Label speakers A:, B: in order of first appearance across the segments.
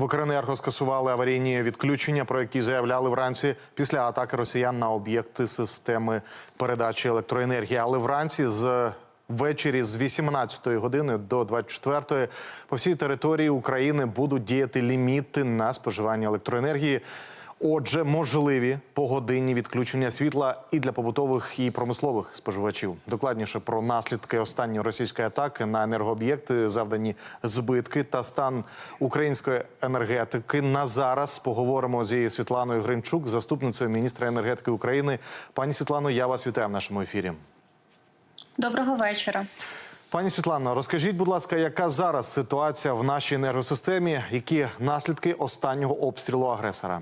A: В Укренерго скасували аварійні відключення, про які заявляли вранці після атаки росіян на об'єкти системи передачі електроенергії. Але вранці з ввечері з 18 години до 24 по всій території України будуть діяти ліміти на споживання електроенергії. Отже, можливі погодинні відключення світла і для побутових і промислових споживачів. Докладніше про наслідки останньої російської атаки на енергооб'єкти, завдані збитки та стан української енергетики. На зараз поговоримо зі Світланою Гринчук, заступницею міністра енергетики України. Пані Світлано, я вас вітаю в нашому ефірі.
B: Доброго вечора.
A: Пані Світлано, розкажіть, будь ласка, яка зараз ситуація в нашій енергосистемі? Які наслідки останнього обстрілу агресора?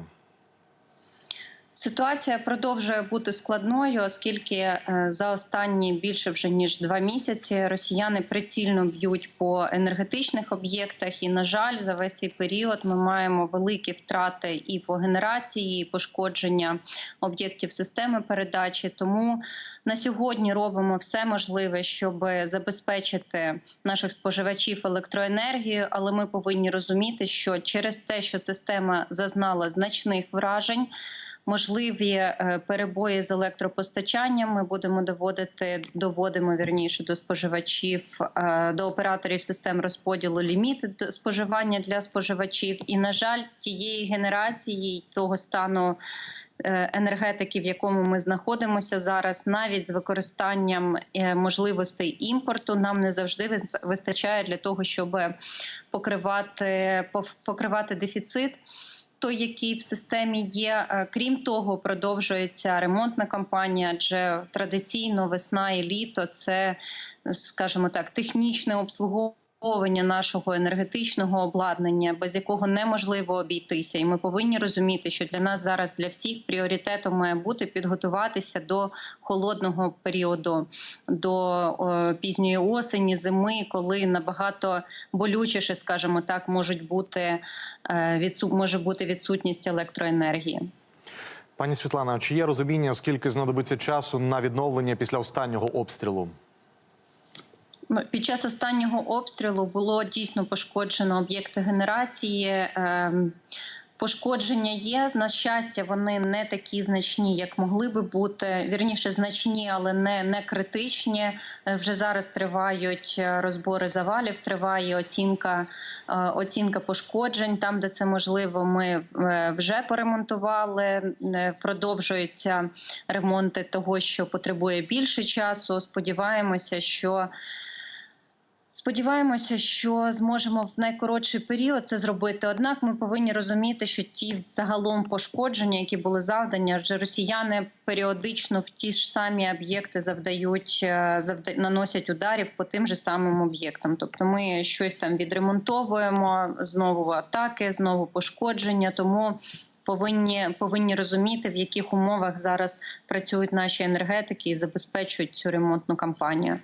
B: Ситуація продовжує бути складною, оскільки е, за останні більше вже ніж два місяці росіяни прицільно б'ють по енергетичних об'єктах. І, на жаль, за весь цей період ми маємо великі втрати і по генерації, і пошкодження об'єктів системи передачі. Тому на сьогодні робимо все можливе, щоб забезпечити наших споживачів електроенергією. Але ми повинні розуміти, що через те, що система зазнала значних вражень. Можливі е, перебої з електропостачанням ми будемо доводити, доводимо вірніше до споживачів, е, до операторів систем розподілу ліміти споживання для споживачів. І на жаль, тієї генерації того стану. е, Енергетики, в якому ми знаходимося зараз, навіть з використанням можливостей імпорту, нам не завжди вистачає для того, щоб покривати покривати дефіцит той, який в системі є. Е, Крім того, продовжується ремонтна кампанія, адже традиційно весна і літо це, скажімо так, технічне обслуговування. Нашого енергетичного обладнання, без якого неможливо обійтися, і ми повинні розуміти, що для нас зараз для всіх пріоритетом має бути підготуватися до холодного періоду, до пізньої осені, зими, коли набагато болючіше, скажімо так, можуть бути е, може бути відсутність електроенергії.
A: Пані Світлана, чи є розуміння, скільки знадобиться часу на відновлення після останнього обстрілу?
B: Ну, Під час останнього обстрілу було дійсно пошкоджено об'єкти генерації. Ем, Пошкодження є на щастя, вони не такі значні, як могли би бути. Вірніше значні, але не, не критичні. Е, Вже зараз тривають е, розбори завалів, триває оцінка, е, оцінка пошкоджень. Там, де це можливо, ми вже поремонтували. Продовжуються ремонти того, що потребує більше часу. Сподіваємося, що. Сподіваємося, що зможемо в найкоротший період це зробити. Однак ми повинні розуміти, що ті загалом пошкодження, які були завдані, адже росіяни періодично в ті ж самі об'єкти завдають е, завда... наносять ударів по тим же самим об'єктам. Тобто, ми щось там відремонтовуємо, знову атаки, знову пошкодження. Тому повинні повинні розуміти, в яких умовах зараз працюють наші енергетики і забезпечують цю ремонтну кампанію.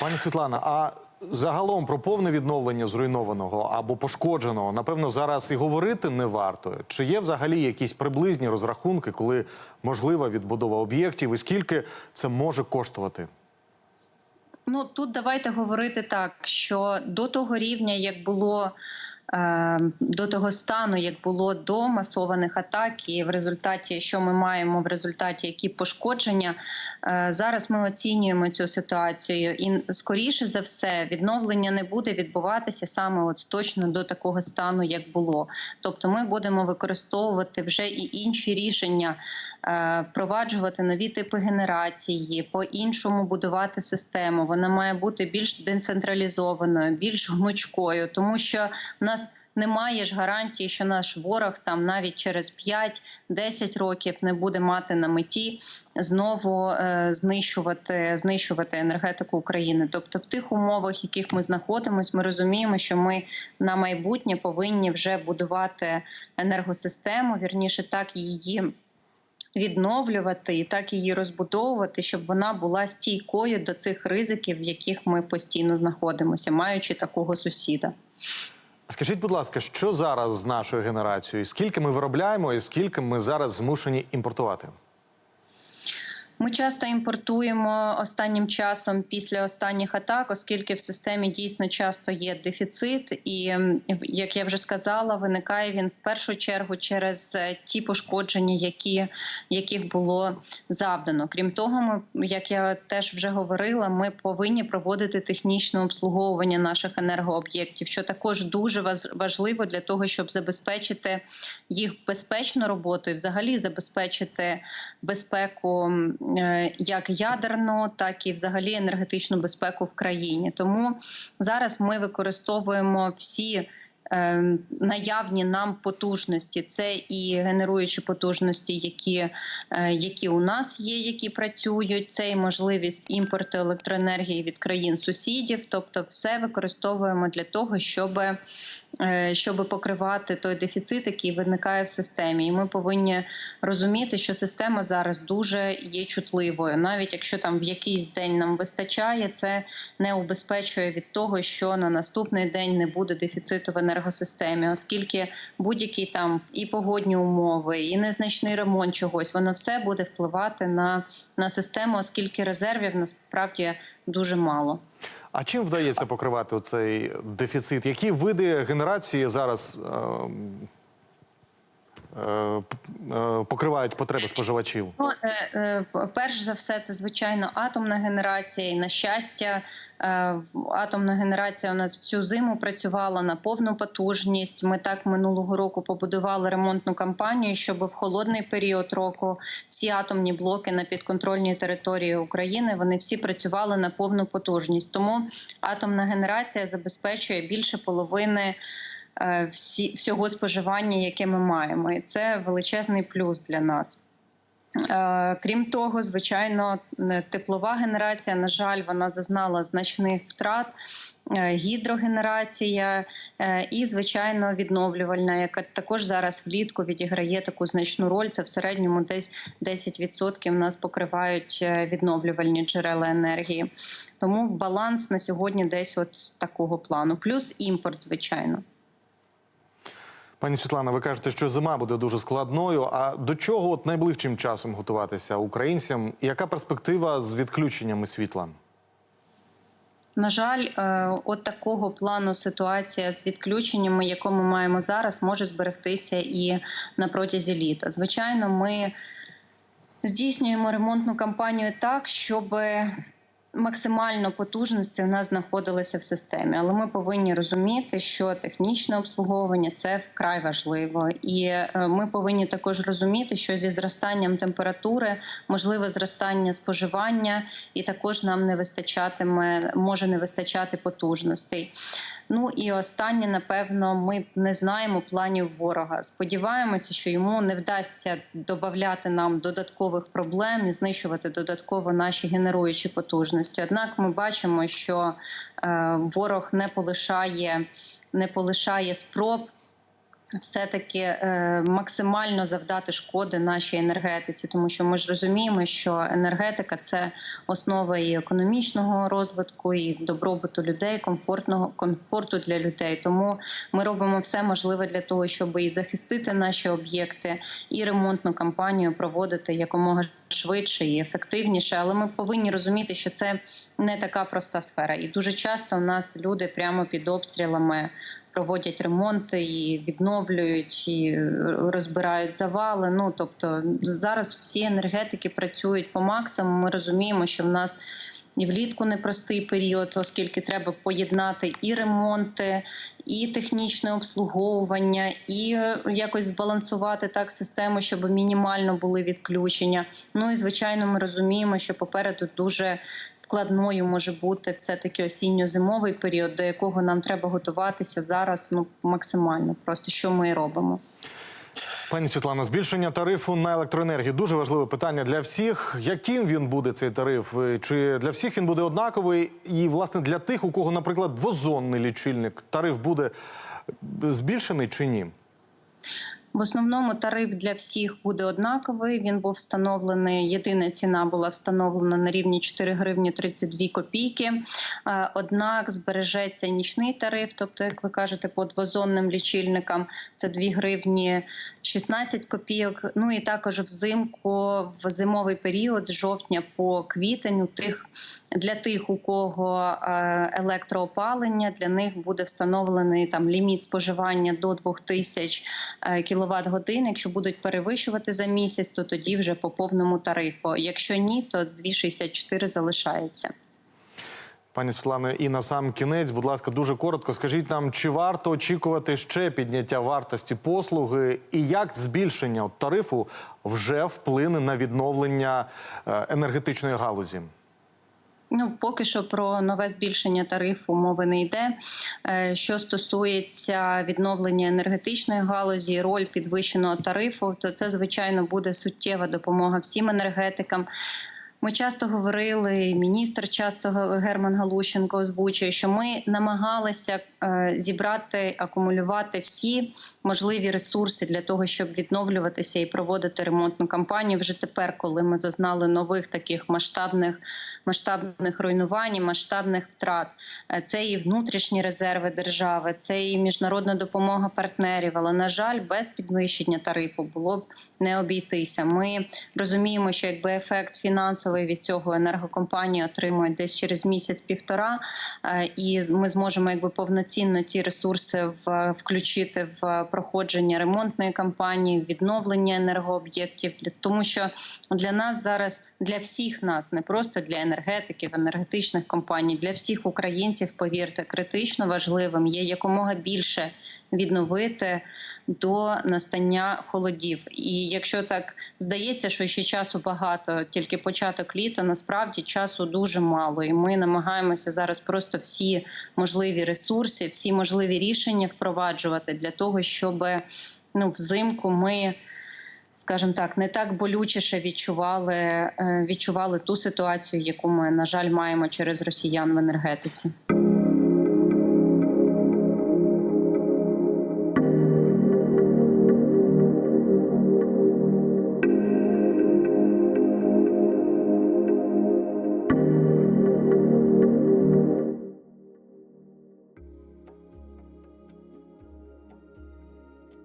A: Пані Світлана, а загалом про повне відновлення зруйнованого або пошкодженого, напевно, зараз і говорити не варто. Чи є взагалі якісь приблизні розрахунки, коли можлива відбудова об'єктів, і скільки це може коштувати?
B: Ну тут давайте говорити так, що до того рівня, як було. Е, До того стану, як було до масованих атак, і в результаті, що ми маємо в результаті, які пошкодження е, зараз ми оцінюємо цю ситуацію, і скоріше за все відновлення не буде відбуватися саме от точно до такого стану, як було. Тобто, ми будемо використовувати вже і інші рішення, е, впроваджувати нові типи генерації, по-іншому будувати систему. Вона має бути більш децентралізованою, більш гнучкою, тому що в нас. Немає ж гарантії, що наш ворог там навіть через 5-10 років не буде мати на меті знову е, знищувати, знищувати енергетику України. Тобто, в тих умовах, в яких ми знаходимося, ми розуміємо, що ми на майбутнє повинні вже будувати енергосистему, вірніше так її відновлювати і так її розбудовувати, щоб вона була стійкою до цих ризиків, в яких ми постійно знаходимося, маючи такого сусіда.
A: Скажіть, будь ласка, що зараз з нашою генерацією? Скільки ми виробляємо і скільки ми зараз змушені імпортувати?
B: Ми часто імпортуємо останнім часом після останніх атак, оскільки в системі дійсно часто є дефіцит, і як я вже сказала, виникає він в першу чергу через е, ті пошкодження, які яких було завдано. Крім того, ми як я теж вже говорила, ми повинні проводити технічне обслуговування наших енергооб'єктів, що також дуже важ- важливо для того, щоб забезпечити їх безпечну роботу і взагалі забезпечити безпеку як ядерну, так і взагалі енергетичну безпеку в країні. Тому зараз ми використовуємо всі. Е, Наявні нам потужності, це і генеруючі потужності, які, е, які у нас є, які працюють. Це і можливість імпорту електроенергії від країн сусідів. Тобто, все використовуємо для того, щоб, е, щоб покривати той дефіцит, який виникає в системі. І ми повинні розуміти, що система зараз дуже є чутливою. Навіть якщо там в якийсь день нам вистачає, це не убезпечує від того, що на наступний день не буде дефіциту в енергосистемі, оскільки будь-які там і погодні умови, і незначний ремонт чогось, воно все буде впливати на, на систему, оскільки резервів насправді дуже мало.
A: А чим вдається покривати цей дефіцит? Які види генерації зараз ем, покривають потреби споживачів?
B: Ну, е, е, перш за все, це звичайно атомна генерація. І на щастя, е, атомна генерація у нас всю зиму працювала на повну потужність. Ми так минулого року побудували ремонтну кампанію, щоб в холодний період року всі атомні блоки на підконтрольній території України вони всі працювали на повну потужність. Тому атомна генерація забезпечує більше половини е, всі, всього споживання, яке ми маємо, і це величезний плюс для нас. Е, Крім того, звичайно, теплова генерація, на жаль, вона зазнала значних втрат. Е, Гідрогенерація е, і, звичайно, відновлювальна, яка також зараз влітку відіграє таку значну роль. Це в середньому десь 10% нас покривають е, відновлювальні джерела енергії. Тому баланс на сьогодні десь от такого плану. Плюс імпорт, звичайно.
A: Пані Світлана, ви кажете, що зима буде дуже складною. А до чого от найближчим часом готуватися українцям? Яка перспектива з відключеннями світла?
B: На жаль, е, от такого плану ситуація з відключеннями, яку ми маємо зараз, може зберегтися і на протязі літа. Звичайно, ми здійснюємо ремонтну кампанію так, щоб максимально потужності у нас знаходилися в системі, але ми повинні розуміти, що технічне обслуговування це вкрай важливо, і е, ми повинні також розуміти, що зі зростанням температури можливе зростання споживання, і також нам не вистачатиме, може не вистачати потужностей. Ну і останнє, напевно, ми не знаємо планів ворога. Сподіваємося, що йому не вдасться додати нам додаткових проблем і знищувати додатково наші генеруючі потужності. Однак ми бачимо, що е, ворог не полишає, не полишає спроб. Все-таки е, максимально завдати шкоди нашій енергетиці, тому що ми ж розуміємо, що енергетика це основа і економічного розвитку, і добробуту людей, комфортного комфорту для людей. Тому ми робимо все можливе для того, щоб і захистити наші об'єкти, і ремонтну кампанію проводити якомога швидше і ефективніше. Але ми повинні розуміти, що це не така проста сфера, і дуже часто у нас люди прямо під обстрілами проводять ремонти і відновлюють, і розбирають завали. Ну тобто зараз всі енергетики працюють по максимуму. Ми розуміємо, що в нас і влітку непростий період, оскільки треба поєднати і ремонти, і технічне обслуговування, і е, якось збалансувати так систему, щоб мінімально були відключення. Ну і звичайно, ми розуміємо, що попереду дуже складною може бути все таки осінньо-зимовий період, до якого нам треба готуватися зараз. Ну максимально просто що ми робимо.
A: Пані Світлана, збільшення тарифу на електроенергію дуже важливе питання для всіх. Яким він буде цей тариф? Е, Чи для всіх він буде однаковий? І власне для тих, у кого, наприклад, двозонний лічильник, тариф буде збільшений чи ні?
B: В основному тариф для всіх буде однаковий. Він був встановлений. Єдина ціна була встановлена на рівні 4 гривні 32 копійки. Е, Однак збережеться нічний тариф, тобто, як ви кажете, по двозонним лічильникам це 2 гривні 16 копійок. Ну і також взимку в зимовий період з жовтня по квітень у тих для тих, у кого е, електроопалення, для них буде встановлений там ліміт споживання до 2000 кВт годин. Якщо будуть перевищувати за місяць, то тоді вже по повному тарифу. Якщо ні, то 2,64 залишається.
A: Пані Світлано, і на сам кінець, будь ласка, дуже коротко скажіть нам, чи варто очікувати ще підняття вартості послуги, і як збільшення тарифу вже вплине на відновлення е, енергетичної галузі?
B: Ну, поки що про нове збільшення тарифу мови не йде. Е, Що стосується відновлення енергетичної галузі, роль підвищеного тарифу, то це звичайно буде суттєва допомога всім енергетикам. Ми часто говорили, міністр часто Герман Галущенко озвучує, що ми намагалися е, зібрати, акумулювати всі можливі ресурси для того, щоб відновлюватися і проводити ремонтну кампанію. Вже тепер, коли ми зазнали нових таких масштабних масштабних руйнувань, масштабних втрат, Е, це і внутрішні резерви держави, це і міжнародна допомога партнерів. Але на жаль, без підвищення тарифу було б не обійтися. Ми розуміємо, що якби ефект фінансовий від цього енергокомпанії отримують десь через місяць-півтора, е, і ми зможемо якби повноцінно ті ресурси в включити в проходження ремонтної кампанії, відновлення енергооб'єктів, тому що для нас зараз для всіх нас, не просто для енергетиків, енергетичних компаній, для всіх українців, повірте, критично важливим є якомога більше відновити до настання холодів. І якщо так здається, що ще часу багато, тільки початок літа, насправді часу дуже мало. І ми намагаємося зараз просто всі можливі ресурси, всі можливі рішення впроваджувати для того, щоб ну, взимку ми. Скажімо так, не так болючіше відчували, е, відчували ту ситуацію, яку ми на жаль маємо через росіян в енергетиці.